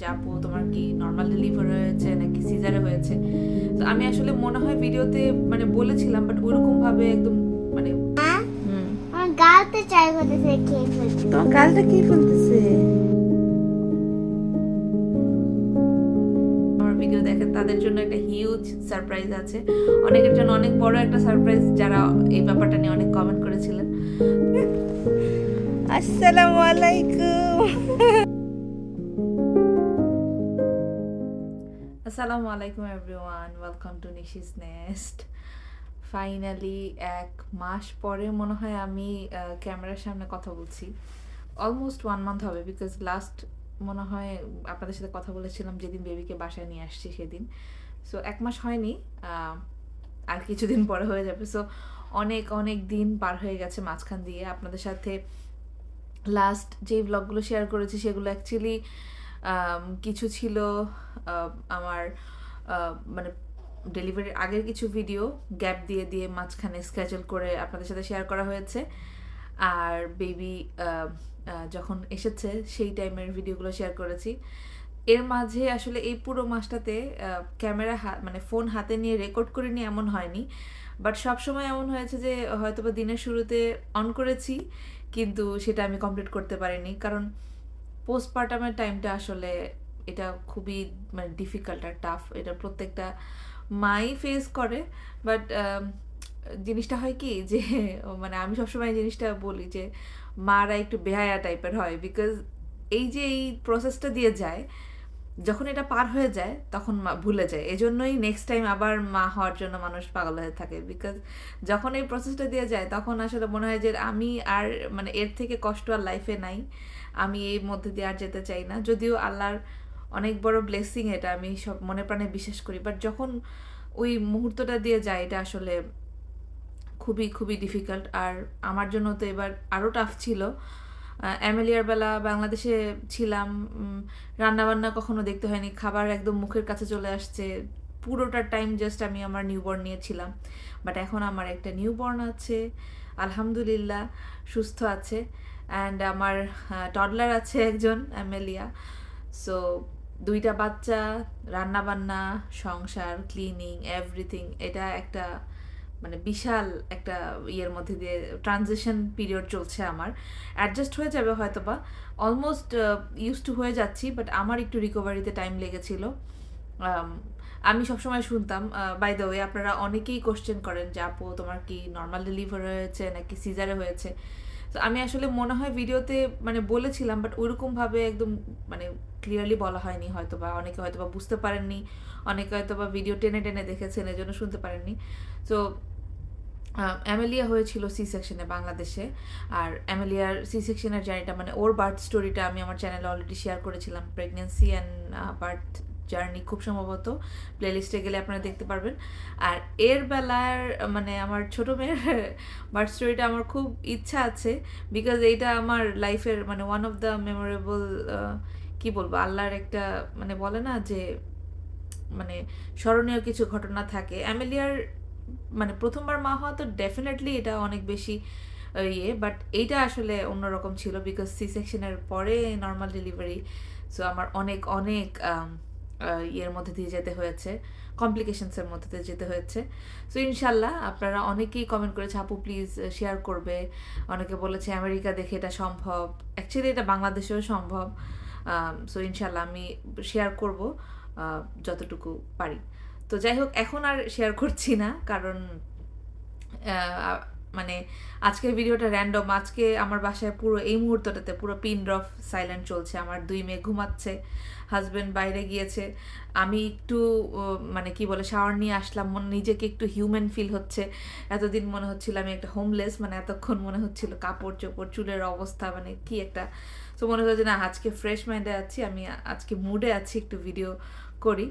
যে আপু তোমার কি নর্মাল ডেলিভারি হয়েছে নাকি সিজারে হয়েছে? তো আমি আসলে মনে হয় ভিডিওতে মানে বলেছিলাম বাট ওরকম ভাবে একদম মানে আমার গালতে চাই করতেছে ফেলতে তোমার গালটা কি ফেলতেছে ভিডিও দেখে তাদের জন্য একটা হিউজ সারপ্রাইজ আছে। অনেকের জন্য অনেক বড় একটা সারপ্রাইজ যারা এই ব্যাপারটা নিয়ে অনেক কমেন্ট করেছিলেন। আসসালামু আলাইকুম। আসসালামু আলাইকুম everyone welcome to Nishi's nest finally এক মাস পরে মনে হয় আমি ক্যামেরার সামনে কথা বলছি। অলমোস্ট ওয়ান মান্থ হবে বিকজ লাস্ট মনে হয় আপনাদের সাথে কথা বলেছিলাম যেদিন বেবিকে বাসায় নিয়ে আসছি সেদিন। সো এক মাস হয়নি আর কিছুদিন পরে হয়ে যাবে। সো অনেক অনেক দিন পার হয়ে গেছে মাঝখান দিয়ে। আপনাদের সাথে লাস্ট যেই ব্লগগুলো শেয়ার করেছি সেগুলো অ্যাকচুয়ালি কিছু ছিল আমার মানে ডেলিভারির আগের কিছু ভিডিও গ্যাপ দিয়ে দিয়ে মাঝখানে স্কেজুল করে আপনাদের সাথে শেয়ার করা হয়েছে। আর বেবি যখন এসেছে সেই টাইমের ভিডিওগুলো শেয়ার করেছি। এর মাঝে আসলে এই পুরো মাসটাতে ক্যামেরা মানে ফোন হাতে নিয়ে রেকর্ড করে নিয়ে এমন হয়নি। বাট সবসময় এমন হয়েছে যে হয়তো বা দিনের শুরুতে অন করেছি, কিন্তু সেটা আমি কমপ্লিট করতে পারিনি। কারণ পোস্টপার্টামের টাইমটা আসলে এটা খুবই মানে ডিফিকাল্ট আর টাফ এটা প্রত্যেকটা মাই ফেস করে। বাট জিনিসটা হয় কি যে মানে আমি সবসময় জিনিসটা বলি যে, মারা একটু বেহায়া টাইপের হয়। বিকজ এই যে এই প্রসেসটা দিয়ে যায় যখন এটা পার হয়ে যায়, তখন মা ভুলে যায়। এজন্যই নেক্সট টাইম আবার মা হওয়ার জন্য মানুষ পাগল হয়ে থাকে। বিকজ যখন এই প্রসেসটা দিয়ে যায়, তখন আসলে মনে হয় যে আমি আর মানে এর থেকে কষ্ট আর লাইফে নাই। আমি এই মধ্যে দিয়ে আর যেতে চাই না। যদিও আল্লাহর অনেক বড় ব্লেসিং এটা, আমি সব মনে প্রাণে বিশ্বাস করি। বাট যখন ওই মুহূর্তটা দিয়ে যায়, এটা আসলে খুবই খুবই ডিফিকাল্ট আর আমার জন্য তো এবার আরও টাফ ছিল। অ্যামেলিয়ার বেলা বাংলাদেশে ছিলাম রান্নাবান্না কখনো দেখতে হয়নি, খাবার একদম মুখের কাছে চলে আসছে, পুরোটা টাইম জাস্ট আমি আমার নিউবর্ন নিয়েছিলাম বাট এখন আমার একটা নিউবর্ন আছে, আলহামদুলিল্লাহ, সুস্থ আছে অ্যান্ড আমার টডলার আছে একজন, অ্যামেলিয়া। সো দুইটা বাচ্চা, রান্নাবান্না, সংসার ক্লিনিং এভরিথিং এটা একটা মানে বিশাল একটা ইয়ের মধ্যে দিয়ে ট্রানজিশন পিরিয়ড চলছে আমার। অ্যাডজাস্ট হয়ে যাবে হয়তো বা অলমোস্ট ইউজ টু হয়ে যাচ্ছি বাট আমার একটু রিকভারিতে টাইম লেগেছিল। আম, আমি সবসময় শুনতাম বাই দ্য ওয়ে আপনারা অনেকেই কোশ্চেন করেন যে আপু তোমার কি নর্মাল ডেলিভারি হয়েছে নাকি সিজারে হয়েছে? তো আমি আসলে মনে হয় ভিডিওতে মানে বলেছিলাম বাট ওইরকমভাবে একদম মানে ক্লিয়ারলি বলা হয়নি হয়তো বা অনেকে হয়তো বা বুঝতে পারেননি অনেকে হয়তো বা ভিডিও টেনে টেনে দেখেছেন এজন্য শুনতে পারেননি। তো অ্যামেলিয়া হয়েছিল সি সেকশনে বাংলাদেশে। আর অ্যামেলিয়ার সি সেকশনের জার্নিটা মানে ওর বার্থ স্টোরিটা আমি আমার চ্যানেলে অলরেডি শেয়ার করেছিলাম। প্রেগনেন্সি অ্যান্ড বার্থ জার্নি খুব সম্ভবত। প্লেলিস্টে গেলে আপনারা দেখতে পারবেন। আর এর বেলার মানে আমার ছোটো মেয়ের বার্থ স্টোরিটা আমার খুব ইচ্ছা আছে। বিকজ এইটা আমার লাইফের মানে ওয়ান অফ দ্য মেমোরেবল কি বলব, আল্লাহর একটা মানে বলে না যে মানে স্মরণীয় কিছু ঘটনা থাকে। অ্যামেলিয়ার মানে প্রথমবার মা হওয়া তো ডেফিনেটলি এটা অনেক বেশি ইয়ে বাট এইটা আসলে অন্যরকম ছিল বিকজ সি সেকশনের পরে নর্মাল ডেলিভারি সো আমার অনেক অনেক ইয়ের মধ্যে দিয়ে যেতে হয়েছে কমপ্লিকেশনসের মধ্যে দিয়ে যেতে হয়েছে। সো ইনশাল্লাহ আপনারা অনেকেই কমেন্ট করেছে, আপু প্লিজ শেয়ার করবে। অনেকে বলেছে, আমেরিকা দেখে এটা সম্ভব। অ্যাকচুয়ালি এটা বাংলাদেশেও সম্ভব। সো ইনশাল্লাহ আমি শেয়ার করব যতটুকু পারি। তো যাই হোক, এখন আর শেয়ার করছি না, কারণ মানে আজকের ভিডিওটা র্যান্ডম আজকে আমার বাসায় পুরো এই মুহূর্তটাতে পুরো পিন ড্রপ সাইলেন্ট চলছে। আমার দুই মেয়ে ঘুমাচ্ছে হাজব্যান্ড বাইরে গিয়েছে। আমি একটু মানে কি বলে শাওয়ার নিয়ে আসলাম। মনে, নিজেকে একটু হিউম্যান ফিল হচ্ছে। এতদিন মনে হচ্ছিল আমি একটা হোমলেস মানে এতক্ষণ মনে হচ্ছিল কাপড় চোপড়, চুলের অবস্থা মানে কি একটা। তো মনে হচ্ছে না, আজকে ফ্রেশ মাইন্ডে আছি, আমি আজকে মুডে আছি একটু ভিডিও করি।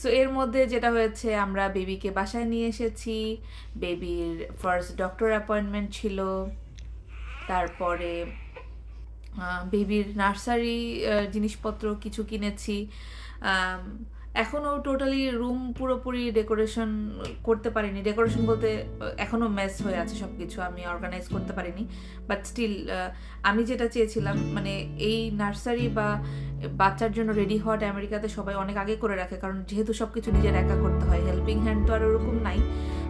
সো এর মধ্যে যেটা হয়েছে, আমরা বেবিকে বাসায় নিয়ে এসেছি। বেবির ফার্স্ট ডক্টর অ্যাপয়েন্টমেন্ট ছিল। তারপরে বেবির নার্সারি জিনিসপত্র কিছু কিনেছি। এখনও টোটালি রুম পুরোপুরি ডেকোরেশন করতে পারিনি। ডেকোরেশন বলতে এখনও এখনও মেস হয়ে আছে সব কিছু আমি অর্গানাইজ করতে পারিনি। বাট স্টিল আমি যেটা চেয়েছিলাম মানে এই নার্সারি বা বাচ্চার জন্য রেডি হওয়াটা আমেরিকাতে সবাই অনেক আগে করে রাখে, কারণ যেহেতু সব কিছু নিজের একা করতে হয় হেল্পিং হ্যান্ড তো আর ওরকম নাই।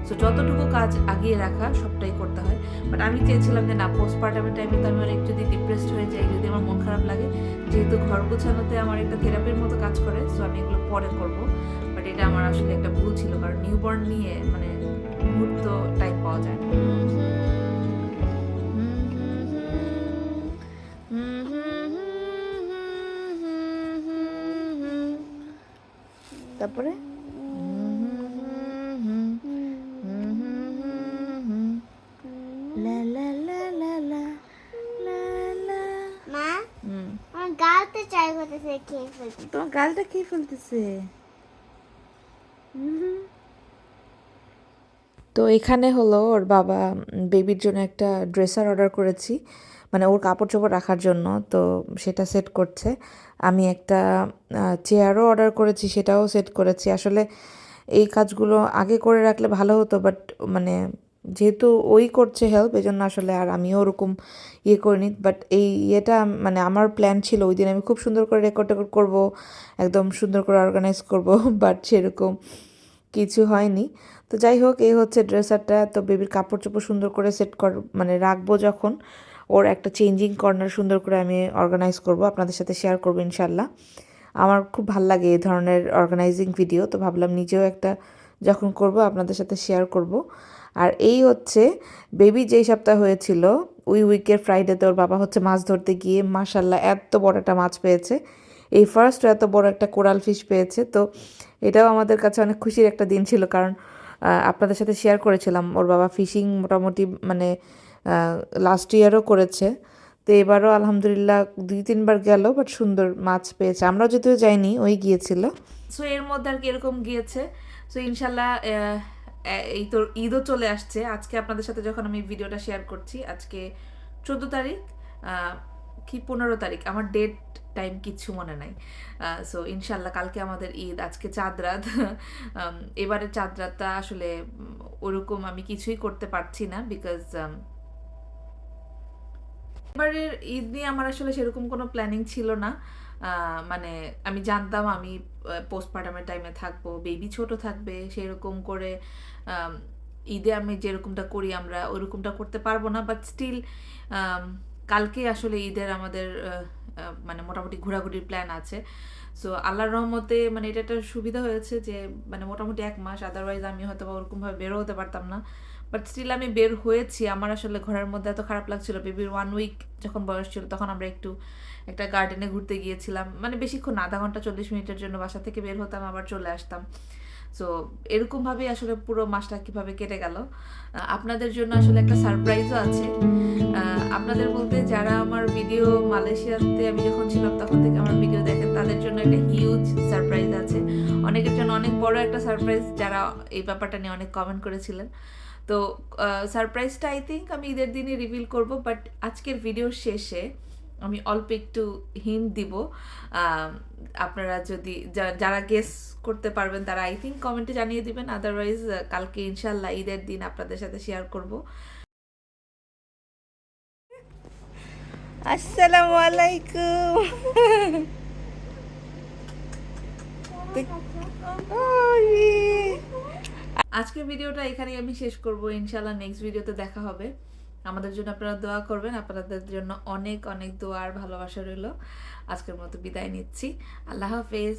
সো যতটুকু কাজ আগিয়ে রাখা, সবটাই করতে হয়। বাট আমি চেয়েছিলাম যে না পোস্টপার্টামের টাইমে তো আমি অনেক যদি ডিপ্রেসড হয়ে যাই, যদি আমার মন খারাপ লাগে, যেহেতু ঘর গোছানোতে আমার একটা থেরাপির মতো কাজ করে সো আমি এগুলো পরে করব। বাট এটা আমার আসলে একটা ভুল ছিল, কারণ নিউবর্ন নিয়ে মানে মুহূর্ত টাইম পাওয়া যায়। তারপরে? লা লা লা লা লা লা লা মা? হুম। আমার গালতে চাই করতেছে খেয়ে ফেলতে তোমার গালটা খেয়ে ফেলতেছে? তো এখানে হলো ওর বাবা বেবির জন্য একটা ড্রেসার অর্ডার করেছি। মানে ওর কাপড় চোপড় রাখার জন্য তো সেটা সেট করছে। আমি একটা চেয়ারও অর্ডার করেছি সেটাও সেট করেছি। আসলে এই কাজগুলো আগে করে রাখলে ভালো হতো বাট মানে যেহেতু ওই করছে হেল্প এই জন্য আসলে আর আমিও ওরকম ইয়ে করিনি। বাট এই ইয়েটা মানে আমার প্ল্যান ছিল, ওই দিন আমি খুব সুন্দর করে রেকর্ড টেকর্ড করব, একদম সুন্দর করে অর্গানাইজ করব বাট সেরকম কিছু হয়নি। তো যাই হোক, এই হচ্ছে ড্রেসারটা তো বেবির কাপড় চোপড় সুন্দর করে সেট কর মানে রাখব যখন। ওর একটা চেঞ্জিং কর্নার সুন্দর করে আমি অর্গানাইজ করব, আপনাদের সাথে শেয়ার করব ইনশাল্লাহ আমার খুব ভালো লাগে এই ধরনের অর্গানাইজিং ভিডিও তো ভাবলাম নিজেও একটা যখন করব, আপনাদের সাথে শেয়ার করব। আর এই হচ্ছে বেবি যেই সপ্তাহ হয়েছিল, ওই উইকের ফ্রাইডেতে ওর বাবা হচ্ছে মাছ ধরতে গিয়ে মাশাল্লাহ এত বড় একটা মাছ পেয়েছে। এই ফার্স্ট এত বড় একটা কোরাল ফিশ পেয়েছে। তো এটাও আমাদের কাছে অনেক খুশির একটা দিন ছিল কারণ আপনাদের সাথে শেয়ার করেছিলাম। ওর বাবা ফিশিং মোটামুটি মানে লাস্ট ইয়ারও করেছে। তো এবারও আলহামদুলিল্লাহ দুই তিনবার গেল বাট সুন্দর মাছ পেয়েছে। আমরাও যদিও যাইনি, ওই গিয়েছিল। সো এর মধ্যে আর কি এরকম গিয়েছে। সো ইনশাল্লাহ এই তো ঈদও চলে আসছে। আজকে আপনাদের সাথে যখন আমি ভিডিওটা শেয়ার করছি, আজকে চোদ্দ তারিখ কি পনেরো তারিখ? আমার ডেট টাইম কিচ্ছু মনে নাই। সো ইনশাল্লাহ কালকে আমাদের ঈদ, আজকে চাঁদ রাত। এবারে চাঁদ রাতটা আসলে ওরকম আমি কিছুই করতে পারছি না বিকজ এবারের ঈদ নিয়ে আমার আসলে সেরকম কোনো প্ল্যানিং ছিল না। মানে আমি জানতাম আমি পোস্টপার্টামের টাইমে থাকব বেবি ছোট থাকবে, সেরকম করে ঈদে আমি যেরকমটা করি আমরা ওরকমটা করতে পারব না বাট স্টিল কালকে আসলে ঈদের আমাদের মানে মোটামুটি ঘোরাঘুরির প্ল্যান আছে। সো আল্লাহর রহমতে মানে এটা একটা সুবিধা হয়েছে যে মানে মোটামুটি এক মাস আদারওয়াইজ আমি হয়তো বা ওরকমভাবে বেরো হতে পারতাম না। বাট স্টিল আমি বের হয়েছি। আমার আসলে ঘরের মধ্যে এত খারাপ লাগছিল। বেবির ওয়ান উইক যখন বয়স ছিল, তখন আমরা একটু একটা গার্ডেনে ঘুরতে গিয়েছিলাম। মানে বেশিক্ষণ আধা ঘণ্টা চল্লিশ মিনিটের জন্য বাসা থেকে বের হতাম, আবার চলে আসতাম। সো এরকমভাবেই আসলে পুরো মাসটা কীভাবে কেটে গেল। আপনাদের জন্য আসলে একটা সারপ্রাইজও আছে। আপনাদের বলতে যারা আমার ভিডিও মালয়েশিয়াতে আমি যখন ছিলাম, তখন থেকে আমার ভিডিও দেখেন, তাদের জন্য একটা হিউজ সারপ্রাইজ আছে। অনেকের জন্য অনেক বড় একটা সারপ্রাইজ যারা এই ব্যাপারটা নিয়ে অনেক কমেন্ট করেছিলেন। তো সারপ্রাইজটা আই থিঙ্ক আমি ঈদের দিনই রিভিল করব বাট আজকের ভিডিওর শেষে আমি অল্প একটু হিন্ট দিব। আপনারা যদি যারা গেস করতে পারবেন তারা আই থিঙ্ক কমেন্টে জানিয়ে দিবেন আদারওয়াইজ কালকে ইনশাল্লাহ ঈদের দিন আপনাদের সাথে শেয়ার করব। আসসালামু আলাইকুম। আজকের ভিডিওটা এখানেই আমি শেষ করব। ইনশাল্লাহ নেক্সট ভিডিওতে দেখা হবে। আমাদের জন্য আপনারা দোয়া করবেন। আপনাদের জন্য অনেক অনেক দোয়া আর ভালোবাসা রইল। আজকের মতো বিদায় নিচ্ছি। আল্লাহ হাফেজ।